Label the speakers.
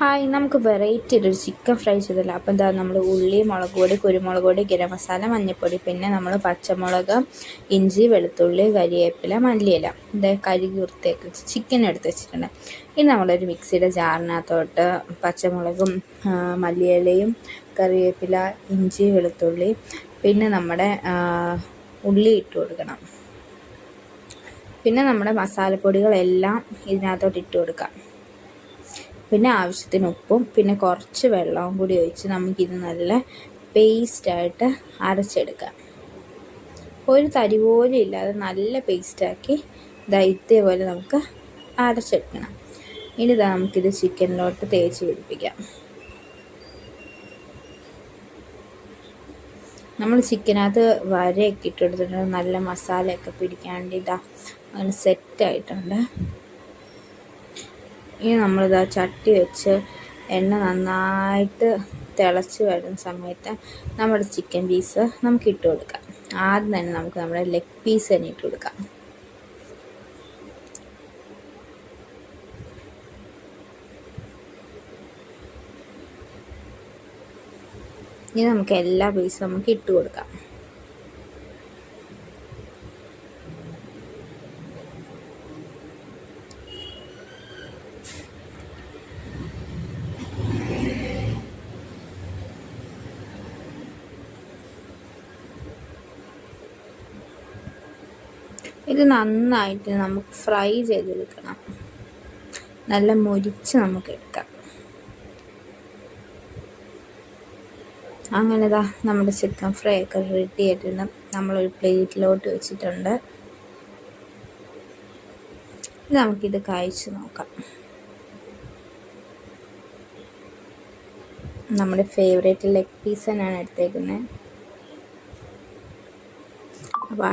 Speaker 1: Hi നമുക്ക് variety ഒരു chicken fry ചെയ്തല്ലോ. അപ്പോൾ എന്താ നമ്മൾ ഉള്ളി മുളക് പൊടി കുരുമുളക് പൊടി ഗരം മസാല മഞ്ഞൾപ്പൊടി പിന്നെ നമ്മൾ പച്ചമുളക് ഇഞ്ചി വെളുത്തുള്ളി കരിവേപ്പില മല്ലിയില. ഇത് വൃത്തിയാക്കി ചിക്കൻ എടുത്ത് വെച്ചിട്ടുണ്ട്. ഇനി നമ്മളൊരു മിക്സിയുടെ ജാറിനകത്തോട്ട് പച്ചമുളകും മല്ലിയിലയും കറിവേപ്പില ഇഞ്ചി വെളുത്തുള്ളി പിന്നെ നമ്മുടെ ഉള്ളി ഇട്ട് കൊടുക്കണം. പിന്നെ നമ്മുടെ മസാലപ്പൊടികളെല്ലാം ഇതിനകത്തോട്ട് ഇട്ട് കൊടുക്കാം. പിന്നെ ആവശ്യത്തിന് ഉപ്പും പിന്നെ കുറച്ച് വെള്ളവും കൂടി ഒഴിച്ച് നമുക്കിത് നല്ല പേസ്റ്റായിട്ട് അരച്ചെടുക്കാം. ഒരു തരി പോലും ഇല്ലാതെ നല്ല പേസ്റ്റാക്കി ദൈത്യപോലെ നമുക്ക് അരച്ചെടുക്കണം. ഇനി ഇതാ നമുക്കിത് ചിക്കനിലോട്ട് തേച്ച് പിടിപ്പിക്കാം. നമ്മൾ ചിക്കനകത്ത് വരയൊക്കെ ഇട്ടെടുത്തിട്ടുണ്ട് നല്ല മസാലയൊക്കെ പിടിക്കാണ്ട് ഇതാ അങ്ങനെ സെറ്റായിട്ടുണ്ട് ഇനി നമ്മളിതാ ചട്ടി വെച്ച് എണ്ണ നന്നായിട്ട് തിളച്ച് വരുന്ന സമയത്ത് നമ്മുടെ ചിക്കൻ പീസ് നമുക്ക് ഇട്ട് കൊടുക്കാം. ആദ്യം തന്നെ നമുക്ക് നമ്മുടെ ലെഗ് പീസ് തന്നെ ഇട്ട് കൊടുക്കാം. ഇനി നമുക്ക് എല്ലാ പീസും നമുക്ക് ഇട്ട് കൊടുക്കാം. ഇത് നന്നായിട്ട് നമുക്ക് ഫ്രൈ ചെയ്തെടുക്കണം. നല്ല മുരിച്ച് നമുക്ക് എടുക്കാം. അങ്ങനെ ഇതാ നമ്മുടെ ചിക്കൻ ഫ്രൈ ഒക്കെ റെഡി ആയിട്ടുണ്ട്. നമ്മളൊരു പ്ലേറ്റിലോട്ട് വെച്ചിട്ടുണ്ട്. നമുക്കിത് കഴിച്ച് നോക്കാം. നമ്മുടെ ഫേവറേറ്റ് ലെഗ് പീസ് തന്നെയാണ് എടുത്തേക്കുന്നത് അപ്പോൾ